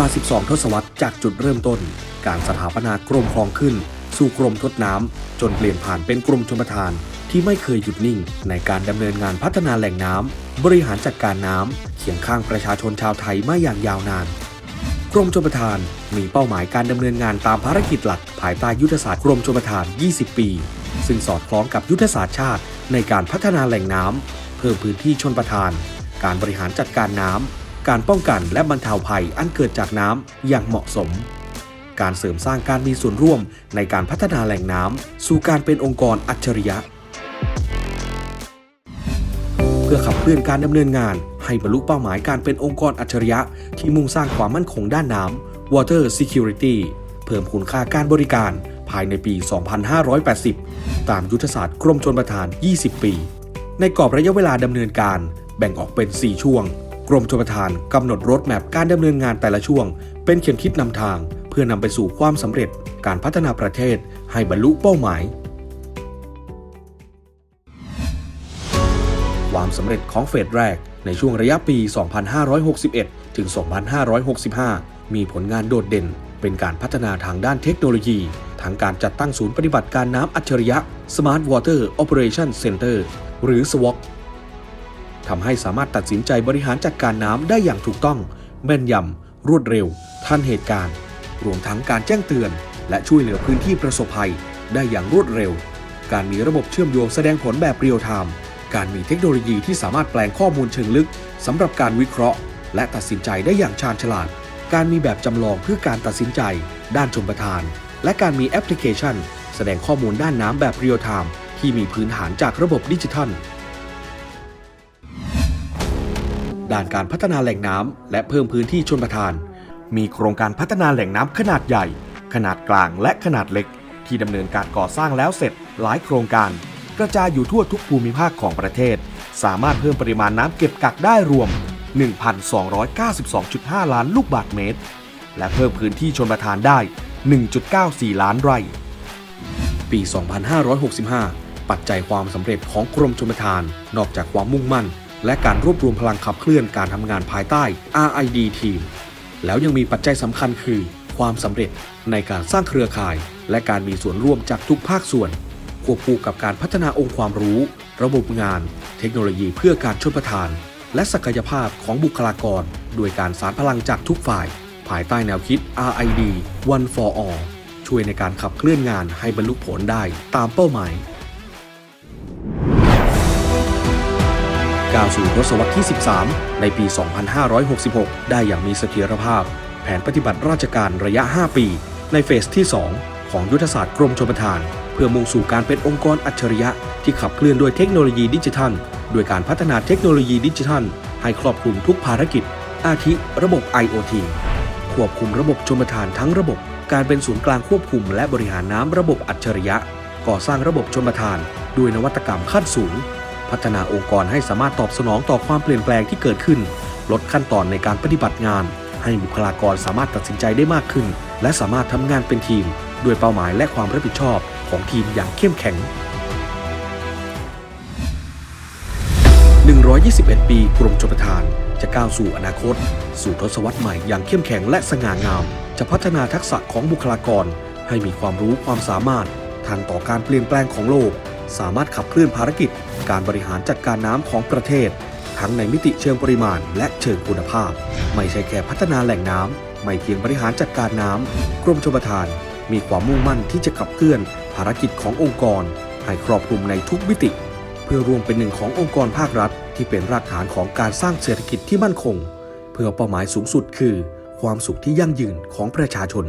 กว่า 12 ทศวรรษจากจุดเริ่มต้น การสถาปนากรมคลองขึ้น สู่กรมทดน้ำจนเปลี่ยนผ่านเป็นกรมชลประทาน ที่ไม่เคยหยุดนิ่ง ในการดำเนินงานพัฒนาแหล่งน้ำบริหารจัดการน้ำเคียงข้างประชาชนชาวไทยมาอย่างยาวนานกรมชลประทานมีเป้าหมายการดำเนินงานตามภารกิจหลัก ภายใต้ยุทธศาสตร์กรมชลประทาน 20 ปี ซึ่งสอดคล้องกับยุทธศาสตร์ชาติในการพัฒนาแหล่งน้ำเพิ่มพื้นที่ชนประทาน การบริหารจัดการน้ำ การป้องกันและบรรเทาภัยอันเกิดจากน้ำอย่างเหมาะสม การเสริมสร้างการมีส่วนร่วมในการพัฒนาแหล่งน้ำสู่การเป็นองค์กรอัจฉริยะ เพื่อขับเคลื่อนการดำเนินงาน ให้บรรลุเป้าหมายการเป็นองค์กรอัจฉริยะ ที่มุ่งสร้างความมั่นคงด้านน้ำ Water Security เพิ่มคุณค่าการบริการภายในปี 2580 ตามยุทธศาสตร์กรมชลประทาน 20 ปี ในกรอบระยะเวลาดำเนินการแบ่งออกเป็น 4 ช่วง กรมชลประทานกำหนดรถแมพการดำเนินงานแต่ละช่วง เป็นเข็มทิศนำทาง เพื่อนำไปสู่ความสำเร็จ การพัฒนาประเทศให้บรรลุเป้าหมาย ความสำเร็จของเฟสแรก ในช่วงระยะปี 2561 ถึง 2565 มีผลงานโดดเด่น เป็นการพัฒนาทางด้านเทคโนโลยีทั้งการจัดตั้งศูนย์ปฏิบัติการน้ำอัจฉริยะ Smart Water Operation Center หรือ SWOC ทำให้สามารถตัดสินใจบริหารจัดการน้ำได้อย่างถูกต้อง แม่นยำรวดเร็ว ทันเหตุการณ์ รวมทั้งการแจ้งเตือน และช่วยเหลือพื้นที่ประสบภัย ได้อย่างรวดเร็ว การมีระบบเชื่อมโยงแสดงผลแบบเรียลไทม์การมีเทคโนโลยีที่สามารถแปลงข้อมูลเชิงลึกสำหรับการวิเคราะห์ และตัดสินใจได้อย่างชาญฉลาด การมีแบบจำลองเพื่อการตัดสินใจ ด้านชมประทาน และการมีแอปพลิเคชัน แสดงข้อมูลด้านน้ำแบบเรียลไทม์ที่มีพื้นฐานจากระบบดิจิทัล ด้านการพัฒนาแหล่งน้ำและเพิ่มพื้นที่ชนประทาน มีโครงการพัฒนาแหล่งน้ำขนาดใหญ่ ขนาดกลางและขนาดเล็ก ที่ดำเนินการก่อสร้างแล้วเสร็จหลายโครงการ กระจายอยู่ทั่วทุกภูมิภาคของประเทศ สามารถเพิ่มปริมาณน้ำเก็บกักได้รวม 1,292.5 ล้านลูกบาศก์เมตร และเพิ่มพื้นที่ชนประทานได้ 1.94 ล้านไร่ ปี 2565 ปัจจัยความสำเร็จของกรมชลประทาน นอกจากความมุ่งมั่น และการรวบรวมพลังขับเคลื่อนการทำงานภายใต้ RID Team แล้วยังมีปัจจัยสำคัญคือ ความสำเร็จในการสร้างเครือข่าย และการมีส่วนร่วมจากทุกภาคส่วน ควบคู่กับการพัฒนาองค์ความรู้ ระบบงาน เทคโนโลยีเพื่อการชลประทาน และศักยภาพของบุคลากรด้วยการสารพลังจากทุกฝ่าย ภายใต้แนวคิด RID One for All ช่วยในการขับเคลื่อนงานให้บรรลุผลได้ตามเป้าหมาย ก้าวสู่ทศวรรษที่ 13 ในปี 2566 ได้อย่างมีเสถียรภาพ แผนปฏิบัติราชการระยะ 5 ปี ในเฟสที่ 2 ของยุทธศาสตร์กรมชลประทาน เพื่อมุ่งสู่การเป็นองค์กรอัจฉริยะ ที่ขับเคลื่อนด้วยเทคโนโลยีดิจิทัลด้วยการพัฒนาเทคโนโลยีดิจิทัล ให้ครอบคลุมทุกภารกิจ อาทิระบบ IoT ควบคุมระบบชลประทานทั้งระบบ การเป็นศูนย์กลางควบคุม และบริหารน้ำระบบอัจฉริยะ ก่อสร้างระบบชลประทาน ด้วยนวัตกรรมขั้นสูง พัฒนาองค์กรให้สามารถตอบสนองต่อความเปลี่ยนแปลงที่เกิดขึ้น ลดขั้นตอนในการปฏิบัติงาน ให้บุคลากรสามารถตัดสินใจได้มากขึ้น และสามารถทำงานเป็นทีม ด้วยเป้าหมายและความรับผิดชอบของทีมอย่างเข้มแข็ง 121 ปีกรมชลประทาน จะก้าวสู่อนาคต สู่ทศวรรษใหม่อย่างเข้มแข็งและสง่างาม จะพัฒนาทักษะของบุคลากร ให้มีความรู้ความสามารถทันต่อการเปลี่ยนแปลงของโลก สามารถขับเคลื่อนภารกิจ การบริหารจัดการน้ำของประเทศ ทั้งในมิติเชิงปริมาณและเชิงคุณภาพ ไม่ใช่แค่พัฒนาแหล่งน้ำไม่เพียงบริหารจัดการน้ำกรมชลประทาน มีความมุ่งมั่นที่จะขับเคลื่อนภารกิจขององค์กร ให้ครอบคลุมในทุกมิติ เพื่อรวมเป็นหนึ่งขององค์กรภาครัฐ ที่เป็นรากฐานของการสร้างเศรษฐกิจที่มั่นคง เพื่อเป้าหมายสูงสุดคือ ความสุขที่ยั่งยืนของประชาชน